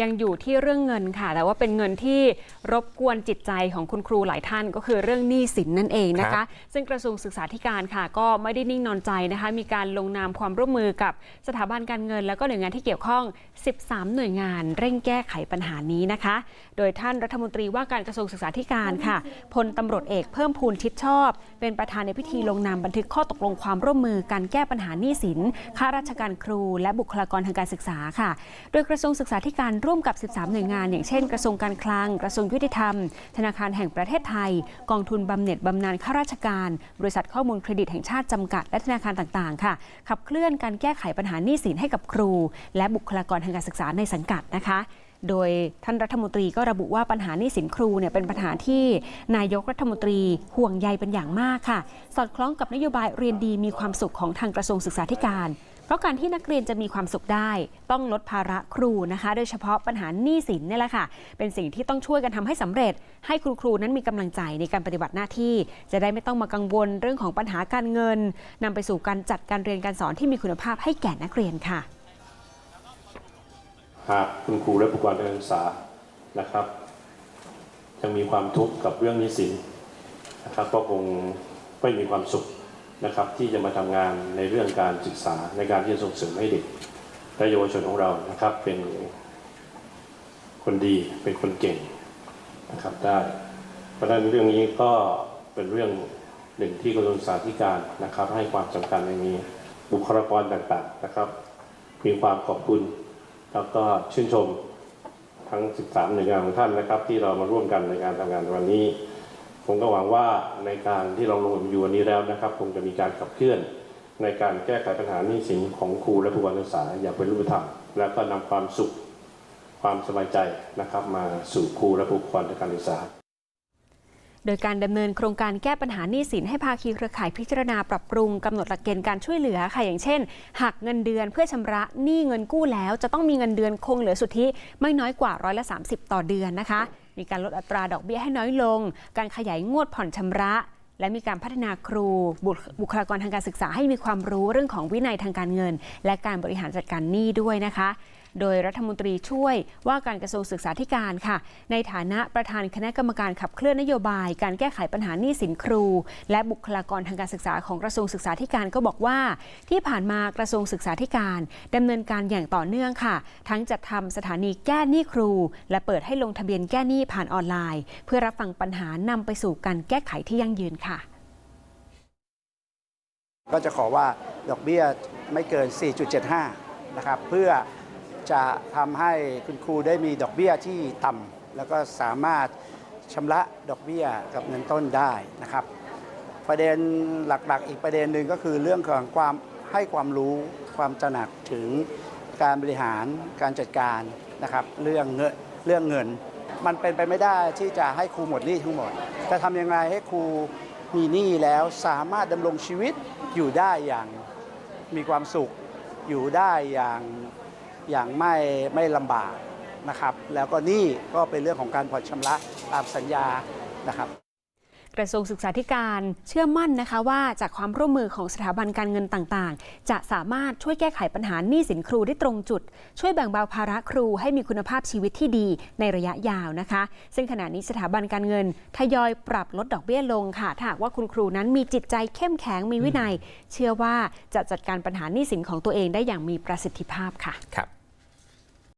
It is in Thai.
ยังอยู่ที่เรื่องเงินค่ะ แต่ว่าเป็นเงินที่รบกวนจิตใจของคุณครูหลายท่าน ก็คือเรื่องหนี้สินนั่นเองนะครัคะบซึ่งกระทรวงศึกษาธิการค่ะ ก็ไม่ได้นิ่งนอนใจนะคะ มีการลงนามความร่วมมือกับสถาบันการเงิน แล้วก็หน่วยงานที่เกี่ยวข้อง 13 หน่วยงานเร่งแก้ไขปัญหานี้นะคะ โดยท่านรัฐมนตรีว่าการกระทรวงศึกษาธิการค่ะพลตำรวจเอกเพิ่มพูนชิดชอบ เป็นประธานในพิธีลงนามบันทึกข้อตกลงความร่วมมือการแก้ปัญหาหนี้สินข้าราชการครู และบุคลากรทางการศึกษาค่ะ โดยกระทรวงศึกษาธิการร่ร่วมกับ 13 หน่วยงาน อย่างเช่น กระทรวงการคลัง กระทรวงยุติธรรม ธนาคารแห่งประเทศไทย กองทุนบำเหน็จบำนาญข้าราชการ บริษัทข้อมูลเครดิตแห่งชาติจำกัด และธนาคารต่าง ๆ ค่ะ ขับเคลื่อนการแก้ไขปัญหาหนี้สินให้กับครู และบุคลากรทางการศึกษาในสังกัดนะคะโดยท่านรัฐมนตรีก็ระบุว่าปัญหาหนี้สินครูเนี่ยเป็นปัญหาที่นายกรัฐมนตรีห่วงใยเป็นอย่างมากค่ะ สอดคล้องกับนโยบายเรียนดีมีความสุขของทางกระทรวงศึกษาธิการ เพราะการที่นักเรียนจะมีความสุขได้ ต้องลดภาระครูนะคะ โดยเฉพาะปัญหาหนี้สินเนี่ยแหละค่ะ เป็นสิ่งที่ต้องช่วยกันทำให้สำเร็จ ให้คุณครูนั้นมีกำลังใจในการปฏิบัติหน้าที่ จะได้ไม่ต้องมากังวลเรื่องของปัญหาการเงินนำไปสู่การจัดการเรียนการสอนที่มีคุณภาพให้แก่นักเรียนค่ะ หากคุณครูและผู้ปกครองการศึกษานะครับยังมีความทุกข์กับเรื่องหนี้สินนะครับก็คงไม่มีความสุข นะครับที่จะมาทำงานในเรื่องการศึกษาในการที่จะส่งเสริมให้เด็กและเยาวชนของเรานะครับเป็นคนดีเป็นคนเก่งนะครับได้เพราะฉะนั้นเรื่องนี้ก็เป็นเรื่องหนึ่งที่กระทรวงศึกษาธิการนะครับ ให้ความสำคัญในนี้บุคลากรต่างๆนะครับ มีความขอบคุณแล้วก็ชื่นชมทั้ง 13 หน่วยงานของท่านนะครับ ที่เรามาร่วมกันในการทำงานในวันนี้ ผมก็หวังว่าในการที่เราลงอยู่วันนี้แล้วนะครับคงจะมีการขับเคลื่อนในการแก้ไขปัญหาหนี้สินของครูและผู้ปกครองนักศึกษาอย่างเป็นรูปธรรม แล้วก็นำความสุขความสบายใจนะครับ มาสู่ครูและผู้ปกครองทางการศึกษาโดยการดำเนินโครงการแก้ปัญหาหนี้สินให้ภาคีเครือข่ายพิจารณาปรับปรุงกำหนดหลักเกณฑ์การช่วยเหลือค่ะอย่างเช่นหักเงินเดือนเพื่อชำระหนี้เงินกู้แล้ว จะต้องมีเงินเดือนคงเหลือสุทธิไม่น้อยกว่าร้อยละ 30 ต่อเดือนนะคะ มีการลดอัตราดอกเบี้ยให้น้อยลง การขยายงวดผ่อนชำระ และมีการพัฒนาครูบุคบุคลากรทางการศึกษาให้มีความรู้เรื่องของวินัยทางการเงิน และการบริหารจัดการหนี้ด้วยนะคะ โดยรัฐมนตรีช่วยว่าการกระทรวงศึกษาธิการค่ะ ในฐานะประธานคณะกรรมการขับเคลื่อนนโยบาย การแก้ไขปัญหาหนี้สินครู และบุคลากรทางการศึกษาของกระทรวงศึกษาธิการก็บอกว่า ที่ผ่านมากระทรวงศึกษาธิการดำเนินการอย่างต่อเนื่องค่ะ ทั้งจัดทำสถานีแก้หนี้ครู และเปิดให้ลงทะเบียนแก้หนี้ผ่านออนไลน์ เพื่อรับฟังปัญหานำไปสู่การแก้ไขที่ยั่งยืนค่ะก็จะขอว่าดอกเบี้ยไม่เกิน 4.75 นะครับ เพื่อ จะทำให้คุณครูได้มีดอกเบี้ยที่ต่ำแล้วก็สามารถชำระดอกเบี้ยกับเงินต้นได้นะครับ ประเด็นหลักๆ อีกประเด็นหนึ่งก็คือเรื่องของความให้ความรู้ความตระหนักถึงการบริหารการจัดการนะครับเรื่องเงินเรื่องเงิน มันเป็นไปไม่ได้ที่จะให้ครูหมดหนี้ทั้งหมด จะทำยังไงให้ครูมีหนี้แล้วสามารถดำรงชีวิตอยู่ได้อย่างมีความสุขอยู่ได้อย่าง อย่างไม่ไม่ลำบากนะครับ แล้วก็หนี่ก็เป็นเรื่องของการผ่อนชำระตามสัญญานะครับกระทรวงศึกษาธิการเชื่อมั่นนะคะว่าจากความร่วมมือของสถาบันการเงินต่างๆ จะสามารถช่วยแก้ไขปัญหาหนี้สินครูได้ตรงจุด ช่วยแบ่งเบาภาระครูให้มีคุณภาพชีวิตที่ดีในระยะยาวนะคะ ซึ่งขณะนี้สถาบันการเงินทยอยปรับลดดอกเบี้ยลงค่ะถ้าหากว่าคุณครูนั้นมีจิตใจเข้มแข็งมีวินัย เชื่อว่าจะจัดการปัญหาหนี้สินของตัวเองได้อย่างมีประสิทธิภาพค่ะครับ